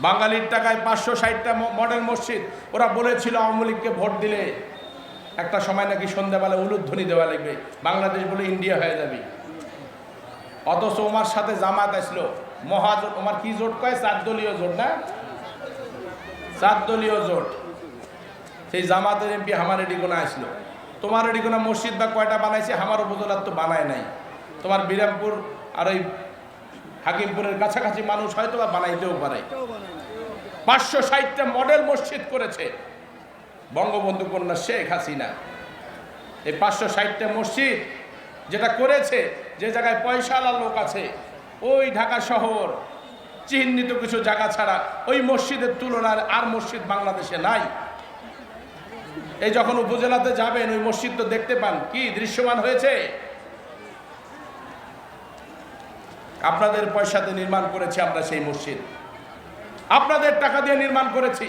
বাঙালির টাকায় পাঁচশো ষাটটা মডেল মসজিদ। ওরা বলেছিল আওয়ামী লীগকে ভোট দিলে একটা সময় নাকি সন্ধ্যাবেলা উলুধ্বনি দেওয়া লাগবে। বাংলাদেশ বলে ইন্ডিয়া হয়ে যাবে। অথচ ওমার সাথে জামাত আসলো। মহাজোট ওমার কি জোট কয়? চার দলীয় জোট না? চার দলীয় জোট। সেই জামাতের এমপি আমার এডিগোনা আসলো। তোমার এডিগোনা মসজিদ বা কয়টা বানাইছে? আমার উপজেলার তো বানায় নাই। তোমার বিরামপুর আর ওই হাকিমপুরের কাছাকাছি মানুষ হয়তো বা বানাইতেও পারে। পাঁচশো ষাটটা মডেল মসজিদ করেছে বঙ্গবন্ধু কন্যা শেখ হাসিনা। এই পাঁচশো ষাটটা মসজিদ যেটা করেছে, যে জায়গায় পয়সাওয়ালা লোক আছে, ওই ঢাকা শহর, চিহ্নিত কিছু জায়গা ছাড়া ওই মসজিদের তুলনায় আর মসজিদ বাংলাদেশে নাই। এই যখন উপজেলাতে যাবেন, ওই মসজিদ তো দেখতে পান, কি দৃশ্যমান হয়েছে? আপনাদের পয়সাতে নির্মাণ করেছি আমরা সেই মসজিদ। আপনাদের টাকা দিয়ে নির্মাণ করেছি।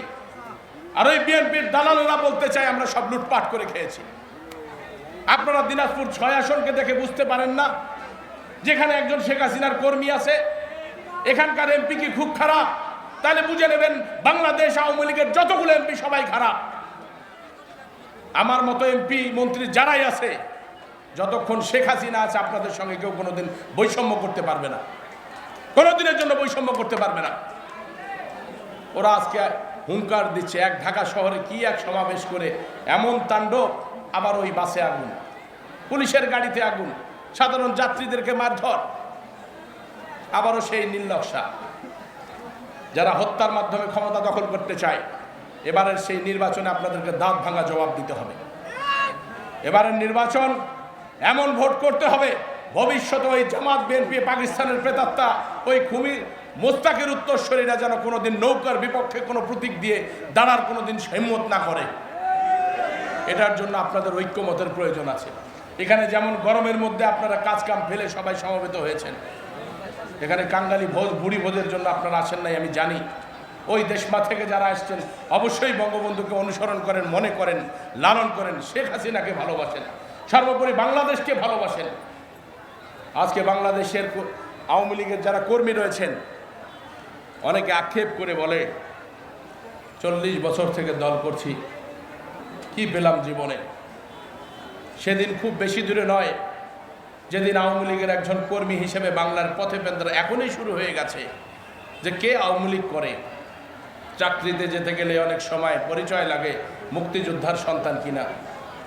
আর ওই বিএনপির দালালেরা বলতে চাই আমরা সব লুটপাট করে খেয়েছি। আপনারা দিনাজপুর ছয় আসনকে দেখে বুঝতে পারেন না, যেখানে একজন শেখ হাসিনার কর্মী আছে, এখানকার এমপি কি খুব খারাপ? তাহলে বুঝে নেবেন, বাংলাদেশ আওয়ামী লীগের যতগুলো এমপি সবাই খারাপ। আমার মতো এমপি, মন্ত্রী যারাই আছে যতক্ষণ শেখ হাসিনা আছে, আপনাদের সঙ্গে কেউ কোনোদিন বৈষম্য করতে পারবে না। কোনোদিনের জন্য বৈষম্য করতে পারবে না। ওরা আজকে হুঙ্কার দিচ্ছে, এক ঢাকা শহরে কি এক সমাবেশ করে এমন তাণ্ডব, আবার ওই বাসে আগুন, পুলিশের গাড়িতে আগুন, সাধারণ যাত্রীদেরকে মারধর, আবারও সেই নীলনকশা যারা হত্যার মাধ্যমে ক্ষমতা দখল করতে চায়, এবারের সেই নির্বাচনে আপনাদেরকে দাঁত ভাঙা জবাব দিতে হবে। এবারের নির্বাচন এমন ভোট করতে হবে, ভবিষ্যতে ওই জামাত, বিএনপি, পাকিস্তানের প্রেতাত্মা, ওই খুবই মোস্তাকের উত্তরস্বরীরা যেন কোনোদিন নৌকার বিপক্ষে কোনো প্রতীক দিয়ে দাঁড়ার কোনোদিন হিম্মত না করে। এটার জন্য আপনাদের ঐক্যমতের প্রয়োজন আছে। এখানে যেমন গরমের মধ্যে আপনারা কাজ কাম ফেলে সবাই সমবেত হয়েছেন, এখানে কাঙ্গালি ভোজ, বুড়ি ভোজের জন্য আপনারা আসেন নাই, আমি জানি। ওই দেশমা থেকে যারা আসছেন, অবশ্যই বঙ্গবন্ধুকে অনুসরণ করেন, মনে করেন, লালন করেন, শেখ হাসিনাকে ভালোবাসেন। সর্বোপরি বাংলাদেশকে ভালোবাসেন। আজকে বাংলাদেশের আওয়ামী লীগের যারা কর্মী রয়েছেন, অনেকে আক্ষেপ করে বলে, চল্লিশ বছর থেকে দল করছি, কি পেলাম জীবনে? সেদিন খুব বেশি দূরে নয়, যেদিন আওয়ামী লীগের একজন কর্মী হিসেবে বাংলার পথে পেন্দ্র এখনই শুরু হয়ে গেছে, যে কে আওয়ামী লীগ করে? চাকরিতে যেতে গেলে অনেক সময় পরিচয় লাগে মুক্তিযোদ্ধার সন্তান কিনা।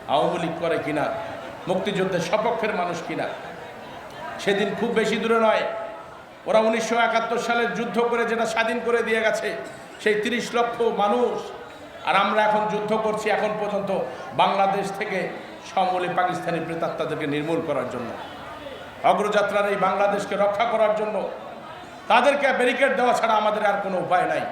আওয়ামী লীগ করে কিনা মুক্তিযুদ্ধের সপক্ষের মানুষ কিনা, সেদিন খুব বেশি দূরে নয়। ওরা উনিশশো একাত্তর সালের যুদ্ধ করে যেটা স্বাধীন করে দিয়ে গেছে, সেই তিরিশ লক্ষ মানুষ। আর আমরা এখন যুদ্ধ করছি এখন পর্যন্ত বাংলাদেশ থেকে সমূলে পাকিস্তানি প্রেতাত্মাদেরকে নির্মূল করার জন্য। অগ্রযাত্রার এই বাংলাদেশকে রক্ষা করার জন্য তাদেরকে ব্যারিকেড দেওয়া ছাড়া আমাদের আর কোনো উপায় নাই।